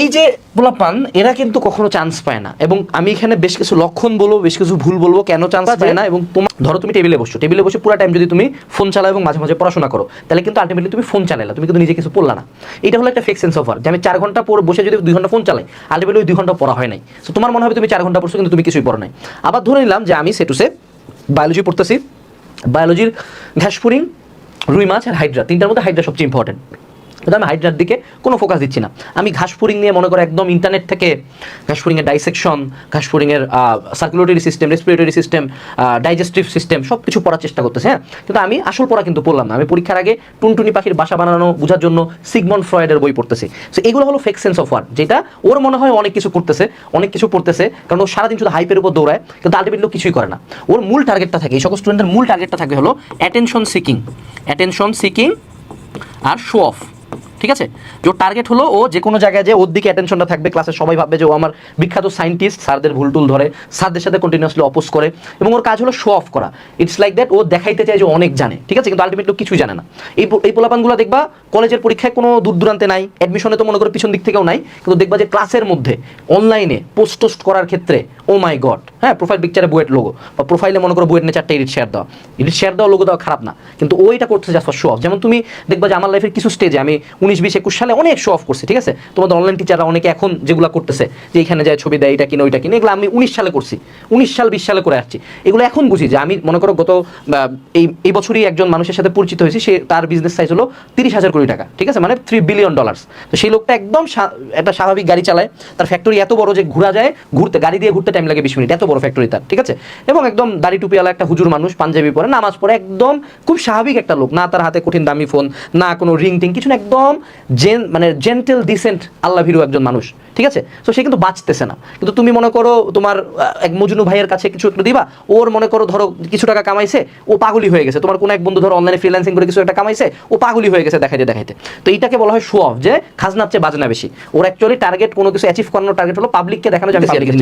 এই যে পোলাপান এরা কিন্তু কখনো চান্স পায় না। এবং আমি এখানে বেশ কিছু লক্ষণ বলব বেশ কিছু ভুল বলব কেন চান্স পায় না? এবং তোমার ধরো তুমি টেবিলে বসছো। টেবিলে বসে পুরো টাইম যদি তুমি ফোন চালাও এবং মাঝে মাঝে পড়াশোনা করো তাহলে কিন্তু আলটিমেটলি তুমি ফোন চালাইলা তুমি কিন্তু নিজে কিছু পড়লা না। এটা হলো একটা ফেক সেন্স অফার যে আমি চার ঘণ্টা পর বসে যদি দুই ঘণ্টা ফোন চালাই আলটিমেটলি ওই দুই ঘণ্টা পড়া হয় নাই। তো তোমার মনে হবে তুমি চার ঘণ্টা পড়ছো কিন্তু তুমি কিছুই পড়ো নাই। আবার ধরে নিলাম যে আমি সেটুসে বায়োলজি পড়তেছি। বায়োলজির ঘাসফুরিং রুই মাছ আর হাইড্রা তিনটার মধ্যে হাইড্রা সবচেয়ে ইম্পর্টেন্ট কিন্তু আমি হাইড্রার দিকে কোনো ফোকাস দিচ্ছি না। আমি ঘাসফুরিং নিয়ে মনে করো একদম ইন্টারনেট থেকে ঘাসফুরিংয়ের dissection ঘাসফুরিংয়ের circulatory system respiratory system digestive system সব কিছু পড়ার চেষ্টা করতেছে হ্যাঁ? কিন্তু আমি আসল পড়া কিন্তু পড়লাম না। আমি পরীক্ষার আগে টুনটুনি পাখির বাসা বানানো বোঝার জন্য সিগমন ফ্রয়েডের বই পড়তেছি। সো এগুলো হলো ফেক সেন্স অফ ওয়ার্ড যেটা ওর মনে হয় অনেক কিছু করতেছে, অনেক কিছু পড়তেছে, কারণ ও সারাদিন শুধু হাইপের উপর দৌড়ায়, কিন্তু আলটিমেটলি কিছুই করে না। ওর মূল টার্গেটটা থাকে, এই সকল স্টুডেন্টের মূল টার্গেটটা থাকে হলো অ্যাটেনশন সিকিং অ্যাটেনশন সিকিং আর শো অফ ঠিক আছে? যে টার্গেট হলো ও যে কোনো জায়গায় যে ওর দিকে অ্যাটেনশনটা থাকবে ক্লাসে সবাই ভাববে যে ও আমার বিখ্যাত সায়েন্টিস্ট স্যারদের ভুল টুল ধরে, স্যারদের সাথে কন্টিনিউসলি অপোজ করে এবং ওর কাজ হলো শো অফ করা। ইটস লাইক দ্যাট ও দেখাইতে চায় যে অনেক জানে, ঠিক আছে? কিন্তু আলটিমেটলি কিছুই জানে না। এই এই পোলাপানগুলো দেখবা কলেজের পরীক্ষায় কোনো দূর দূরান্তে নাই অ্যাডমিশনে তো মনে করো পিছন দিক থেকেও নাই, কিন্তু দেখবা যে ক্লাসের মধ্যে অনলাইনে পোস্ট টোস্ট করার ক্ষেত্রে ও মাই গড হ্যাঁ প্রোফাইল পিকচারে বুয়েট লোগো বা প্রোফাইলে মনে করো বুয়েট নিয়ে চারটে এডিট শেয়ার দেওয়া। এডিট শেয়ার দেওয়া লোগো দেওয়া খারাপ না। কিন্তু ওইটা করতেছে জাস্ট শো অফ যেমন তুমি দেখবা যে আমার লাইফের কিছু স্টেজে আমি উনিশ, বিশ, একুশ সালে অনেক শো অফ করছি, ঠিক আছে? তোমাদের অনলাইন টিচাররা অনেকে এখন যেগুলো করতেছে, যে এখানে যায় ছবি দেয়, এটা কিনে, ওইটা কিনে, এগুলো আমি উনিশ সালে করছি। উনিশ সাল, বিশ সালে করে আসছি। এগুলো এখন বুঝি যে আমি মনে করো গত এই এই বছরই একজন মানুষের সাথে পরিচিত হয়েছি, সে তার বিজনেস সাইজ হলো তিরিশ হাজার কোটি টাকা, ঠিক আছে? মানে থ্রি বিলিয়ন ডলার্স তো সেই লোকটা একদম একটা স্বাভাবিক গাড়ি চালায়, তার ফ্যাক্টরি এত বড় যে ঘোরা যায়, ঘুরতে, গাড়ি দিয়ে ঘুরতে টাইম লাগে বিশ মিনিট, এত বড়। ফ্যাক্টরি তার ঠিক আছে? এবং একদম দাড়ি টুপিওয়ালা একটা হুজুর মানুষ পাঞ্জাবি পরে নামাজ পড়ে একদম খুব স্বাভাবিক একটা লোক। না তার হাতে কঠিন দামি ফোন না কোনো রিং টিং কিছু না একদম জেন মানে জেন্টেল ডিসেন্ট আল্লাহ ভীরু একজন মানুষ ঠিক আছে? তো সে কিন্তু বাঁচতেছে না। কিন্তু তুমি মনে করো তোমার এক মজনু ভাইয়ের কাছে কিছু একটু দিবা ওর মনে করো ধরো কিছু টাকা কামাইছে ও পাগলি হয়ে গেছে। তোমার কোনো এক বন্ধু ধরো অনলাইনে ফ্রিল্যান্সিং করে কিছু একটা কামাইছে ও পাগলি হয়ে গেছে দেখাইতে দেখাইতে। তো এইটাকে বলা হয় শো অফ যে খাজনার চেয়ে বাজনা বেশি। ওর অ্যাকচুয়ালি টার্গেট কোনো কিছু অ্যাচিভ করানোর টার্গেট হলো পাবলিককে দেখানো যে আমি public এর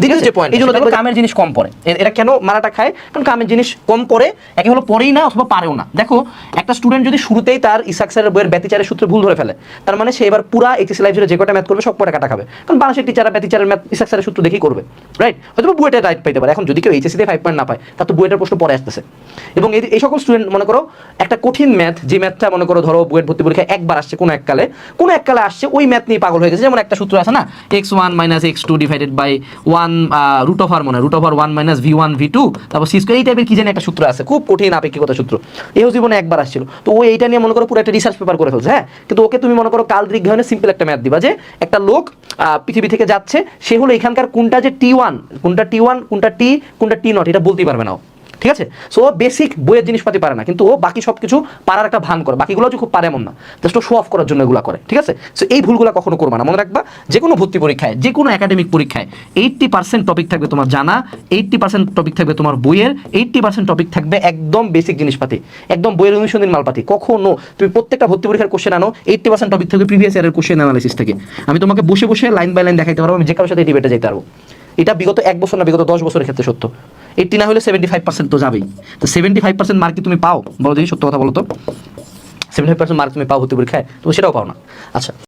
দ্বিতীয় যে পয়েন্ট এই জন্য দেখো কামের জিনিস কম পড়ে। এরা কেন মারাটা খায়? কারণ কামের জিনিস কম পড়ে, একে হলো পড়েই না অথবা পারেও না। দেখো, একটা স্টুডেন্ট যদি শুরুতেই তার ইসাক্সারের বইয়ের ব্যতিচারের সূত্রে ভুল ধরে ফেলে, তার মানে সে এবার পুরা এইচএসসি লাইফ জুড়ে যে কটা ম্যাথ করবে, সব পরে কাটা খাবে। কারণ বাংলাদেশের টিচাররা ব্যতিচারের ম্যাথ ইসাক্সারের সূত্র দেখেই করবে রাইট হয়তো বুয়েটে রাইট পাইতে পারে। এখন যদি কেউ এইচএসসিতে ফাইভ পয়েন্ট না পায় তার তো বুয়েটের প্রশ্ন পরে আসতেছে। এবং এই এই সকল স্টুডেন্ট মনে করো, একটা কঠিন ম্যাথ যে ম্যাথটা মনে করো, ধরো, বুয়েট ভর্তি পরীক্ষায় একবার আসছে, কোনো এককালে কোনো এককালে আসছে, ওই ম্যাথ নিয়ে পাগল হয়ে গেছে। যেমন একটা সূত্র আছে না X one minus X two divided by one root of আর মনে root over one minus V one V two তারপর সি স্কোয়ার এই টাইপের কি জানি একটা সূত্র আছে, খুব কঠিন আপেক্ষিকতা সূত্র। এও জীবনে একবার আসছিল। তো ও এইটা নিয়ে মনে করো পুরো একটা রিসার্চ পেপার করে ফেলছে হ্যাঁ? কিন্তু ওকে তুমি মনে করো কাল দীর্ঘায়নের সিম্পল একটা ম্যাথ দিবা যে, একটা লোক পৃথিবী থেকে যাচ্ছে, সে হলো এখানকার কোনটা যে টি ওয়ান কোনটা টি ওয়ান কোনটা টি কোনটা টি নট এটা বলতেই পারবে না। ঠিক আছে? সো বেসিক বইয়ের জিনিসপাতি পারে না, কিন্তু ও বাকি সব কিছু পারার একটা ভান করে। বাকিগুলো যে খুব পারে এমন না। জাস্ট শো অফ করার জন্য এগুলো করে, ঠিক আছে? সো এই ভুলগুলো কখনো করবে না। মনে রাখবা যে কোনো ভর্তি পরীক্ষায় যে কোনো একাডেমিক পরীক্ষায় এইট্টি পার্সেন্ট টপিক থাকবে তোমার জানা এইট্টি পার্সেন্ট টপিক থাকবে তোমার বইয়ের এইট্টি পার্সেন্ট টপিক থাকবে একদম বেসিক জিনিসপাতি। একদম বইয়ের অনুসন্ধান মালপাতি। কখনো তুমি প্রত্যেকটা ভর্তি পরীক্ষার কোশ্চেন আনো এইট্টি পার্সেন্ট টপিক থাকবে প্রিভিয়াস ইয়ারের কোশ্চেন অ্যানালিসিস থেকে। আমি তোমাকে বসে বসে লাইন বাই লাইন দেখাইতে পারব, আমি যে কারোর সাথে ডিবেটে যেতে পারব। এটা বিগত এক বছর না, বিগত দশ বছরের ক্ষেত্রে সত্য। এইটটি না হলে সেভেন্টি ফাইভ পার্সেন্ট তো যাবেই। তো সেভেন্টি ফাইভ পার্সেন্ট মার্ক কি তুমি পাও? বলো দেখি, সত্য কথা বলো তো। সেভেন্টি ফাইভ পার্সেন্ট মার্ক তুমি পাও ভর্তি পরীক্ষায় তুমি সেটাও পাও না। আচ্ছা।